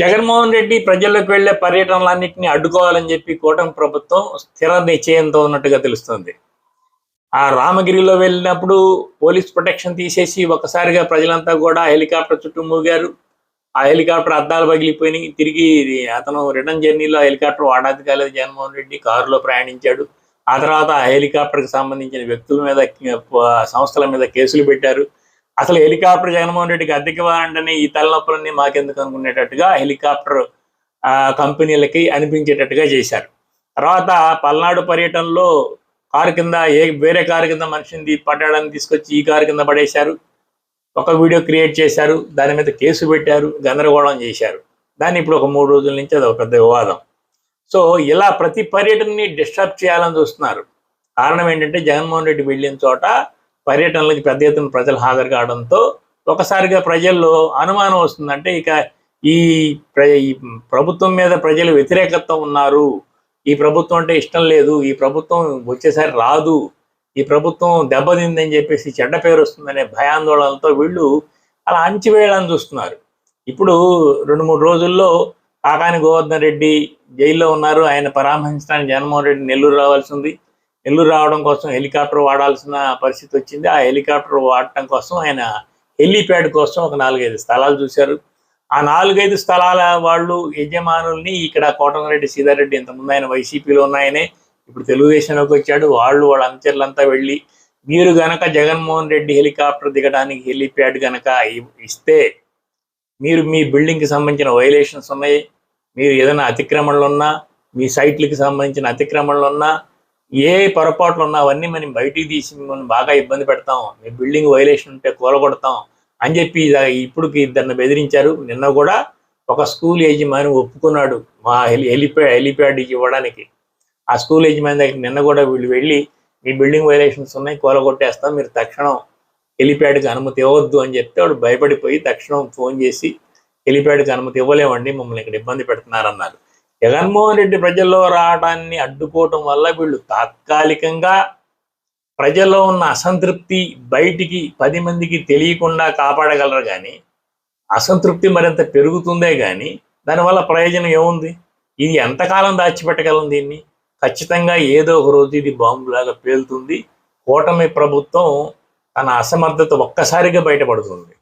జగన్మోహన్ రెడ్డి ప్రజల్లోకి వెళ్ళే పర్యటనలన్నింటినీ అడ్డుకోవాలని చెప్పి కూటమి ప్రభుత్వం స్థిర నిశ్చయంతో ఉన్నట్టుగా తెలుస్తుంది. ఆ రామగిరిలో వెళ్ళినప్పుడు పోలీస్ ప్రొటెక్షన్ తీసేసి ఒకసారిగా ప్రజలంతా కూడా హెలికాప్టర్ చుట్టూ మూగారు. ఆ హెలికాప్టర్ అద్దాలు పగిలిపోయినాయి. తిరిగి అతను రిటర్న్ జర్నీలో ఆ హెలికాప్టర్ వాడాది కాలేదు జగన్మోహన్ రెడ్డి. కారులో ప్రయాణించాడు. ఆ తర్వాత ఆ హెలికాప్టర్కి సంబంధించిన వ్యక్తుల మీద సంస్థల మీద కేసులు పెట్టారు. అసలు హెలికాప్టర్ జగన్మోహన్ రెడ్డికి అద్దెకి ఇవ్వాలంటేనే ఈ తలనొప్పులన్నీ మాకెందుకు అనుకునేటట్టుగా హెలికాప్టర్ ఆ, కంపెనీలకి అనిపించేటట్టుగా చేశారు. తర్వాత పల్నాడు పర్యటనలో కారు కింద ఏ వేరే కారు కింద మనిషిని పడ్డాడని తీసుకొచ్చి ఈ కారు కింద పడేశారు. ఒక వీడియో క్రియేట్ చేశారు. దాని మీద కేసు పెట్టారు. గందరగోళం చేశారు. దాన్ని ఇప్పుడు ఒక మూడు రోజుల నుంచి అది ఒక పెద్ద వివాదం. సో ఇలా ప్రతి పర్యటనని డిస్టర్బ్ చేయాలని చూస్తున్నారు. కారణం ఏంటంటే జగన్మోహన్ రెడ్డి వెళ్ళిన చోట పర్యటనలకు పెద్ద ఎత్తున ప్రజలు హాజరు కావడంతో ఒకసారిగా ప్రజల్లో అనుమానం వస్తుందంటే ఇక ఈ ప్ర ఈ ప్రభుత్వం మీద ప్రజలు వ్యతిరేకత ఉన్నారు. ఈ ప్రభుత్వం అంటే ఇష్టం లేదు. ఈ ప్రభుత్వం వచ్చేసారి రాదు. ఈ ప్రభుత్వం దెబ్బతిందని చెప్పేసి చెడ్డ పేరు వస్తుందనే భయాందోళనలతో వీళ్ళు అలా అణచివేయాలని చూస్తున్నారు. ఇప్పుడు రెండు మూడు రోజుల్లో కాకాని గోవర్ధన్ రెడ్డి జైల్లో ఉన్నారు. ఆయన పరామర్శించడానికి జగన్మోహన్ రెడ్డి నెల్లూరు రావాల్సి ఉంది. నెల్లూరు రావడం కోసం హెలికాప్టర్ వాడాల్సిన పరిస్థితి వచ్చింది. ఆ హెలికాప్టర్ వాడటం కోసం ఆయన హెలీప్యాడ్ కోసం ఒక నాలుగైదు స్థలాలు చూశారు. ఆ నాలుగైదు స్థలాల వాళ్ళు యజమానుల్ని ఇక్కడ కోటమరెడ్డి సీతారెడ్డి ఇంతకుముందు ఆయన వైసీపీలో ఉన్నాయనే ఇప్పుడు తెలుగుదేశంలోకి వచ్చాడు. వాళ్ళు వాళ్ళ అనుచరులంతా వెళ్ళి మీరు గనక జగన్మోహన్ రెడ్డి హెలికాప్టర్ దిగడానికి హెలిప్యాడ్ గనక ఇస్తే మీరు మీ బిల్డింగ్కి సంబంధించిన వైలేషన్స్ ఉన్నాయి. మీరు ఏదైనా అతిక్రమణలు ఉన్నా మీ సైట్లకి సంబంధించిన అతిక్రమణలు ఉన్నా ఏ పొరపాట్లు ఉన్నా అవన్నీ మనం బయటికి తీసి మిమ్మల్ని బాగా ఇబ్బంది పెడతాం. మీ బిల్డింగ్ వైలేషన్ ఉంటే కూలగొడతాం అని చెప్పి ఇప్పుడుకి ఇద్దరిని బెదిరించారు. నిన్న కూడా ఒక స్కూల్ యజమాని ఒప్పుకున్నాడు మా హెలి హెలిప్యాడ్ హెలిప్యాడ్ ఇవ్వడానికి. ఆ స్కూల్ యజమాని దగ్గర నిన్న కూడా వీళ్ళు వెళ్ళి మీ బిల్డింగ్ వైలేషన్స్ ఉన్నాయి కూలగొట్టేస్తాం మీరు తక్షణం హెలిప్యాడ్కి అనుమతి ఇవ్వద్దు అని చెప్తే వాడు భయపడిపోయి తక్షణం ఫోన్ చేసి హెలిప్యాడ్కి అనుమతి ఇవ్వలేమండి మమ్మల్ని ఇక్కడ ఇబ్బంది పెడుతున్నారన్నారు. జగన్మోహన్ రెడ్డి ప్రజల్లో రావడాన్ని అడ్డుకోవటం వల్ల వీళ్ళు తాత్కాలికంగా ప్రజల్లో ఉన్న అసంతృప్తి బయటికి పది మందికి తెలియకుండా కాపాడగలరు కానీ అసంతృప్తి మరింత పెరుగుతుందే కానీ దానివల్ల ప్రయోజనం ఏముంది? ఇది ఎంతకాలం దాచిపెట్టగలం దీన్ని? ఖచ్చితంగా ఏదో ఒక రోజు ఇది బాంబులాగా పేలుతుంది. కూటమి ప్రభుత్వం తన అసమర్థత ఒక్కసారిగా బయటపడుతుంది.